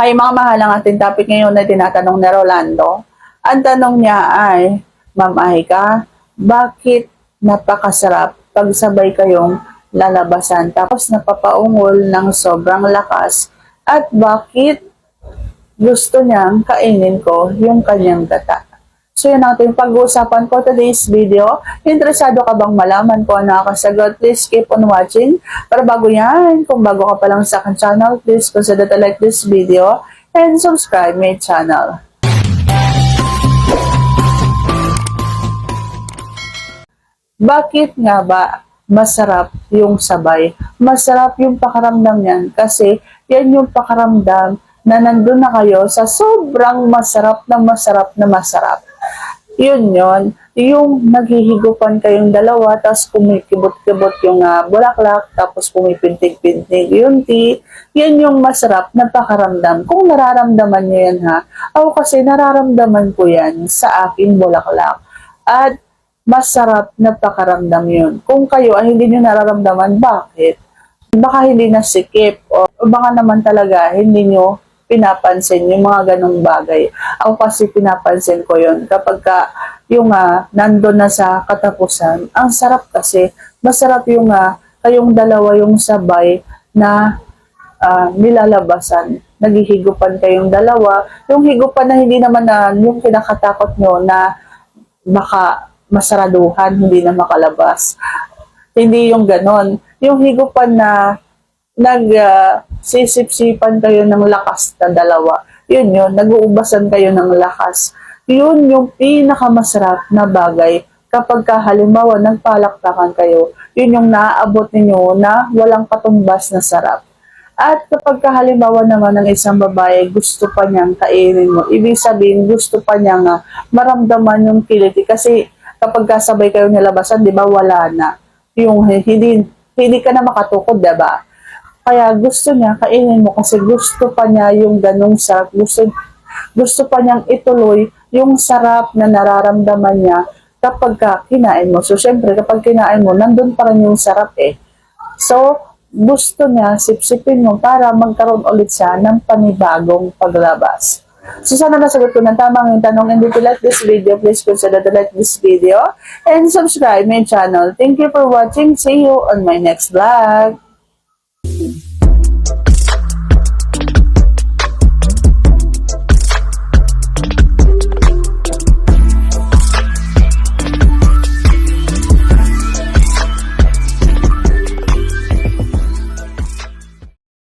Hay mga mahal ating topic ngayon na tinatanong ni Rolando. Ang tanong niya ay, Ma'am Aika, bakit napakasarap pag sabay kayong lalabasan tapos napapaungol ng sobrang lakas at bakit gusto niyang kainin ko yung kanyang gata? So yun ang ating pag-uusapan ko today's video. Interesado ka bang malaman ko ang nakakasagot? Please keep on watching. Para bago yan, kung bago ka pa lang sa akin channel, please consider to like this video and subscribe my channel. Bakit nga ba masarap yung sabay? Masarap yung pakaramdam niyan kasi yan yung pakaramdam na nandun na kayo sa sobrang masarap na masarap na masarap. Yun yun, yung naghihigupan kayong dalawa, tapos kumikibot-kibot yung ah, bulaklak, tapos pumipintig-pintig yung tea, yan yung masarap na pakaramdam. Kung nararamdaman nyo yan ha, ako kasi nararamdaman ko yan sa aking bulaklak. At masarap na pakaramdam yun. Kung kayo ay hindi nyo nararamdaman, bakit? Baka hindi nasikip o baka naman talaga hindi nyo pinapansin yung mga ganong bagay. Ako kasi pinapansin ko yun kapag ka yung uh, nandun na sa katapusan, ang sarap kasi, masarap yung uh, kayong dalawa yung sabay na ah, nilalabasan. Naghihigupan kayong dalawa. Yung higupan na hindi naman na yung kinakatakot nyo na baka masaraduhan, hindi na makalabas. Hindi yung ganon. Yung higupan na nag ah, sisip-sipan kayo ng lakas na dalawa. Yun yun, nag-uubasan kayo ng lakas. Yun yung pinakamasarap na bagay kapag ka, halimbawa nagpalakpakan kayo. Yun yung naaabot ninyo na walang katumbas na sarap. At kapag ka, halimbawa naman ng isang babae, gusto pa niyang kainin mo. Ibig sabihin, gusto pa niya nga maramdaman yung kiliti. Kasi kapag kasabay kayo nilabasan, di ba, wala na. Yung hindi, hindi ka na makatukod, di ba? Kaya gusto niya, kainin mo kasi gusto pa niya yung ganong sarap. Gusto, gusto pa niyang ituloy yung sarap na nararamdaman niya kapag ka kinain mo. So, syempre, kapag kinain mo, nandun pa rin yung sarap eh. So, gusto niya, sipsipin mo para magkaroon ulit siya ng panibagong paglabas. So, sana nasagot ko ng tamang yung tanong. And if you like this video, please consider to like this video and subscribe my channel. Thank you for watching. See you on my next vlog. Thank you.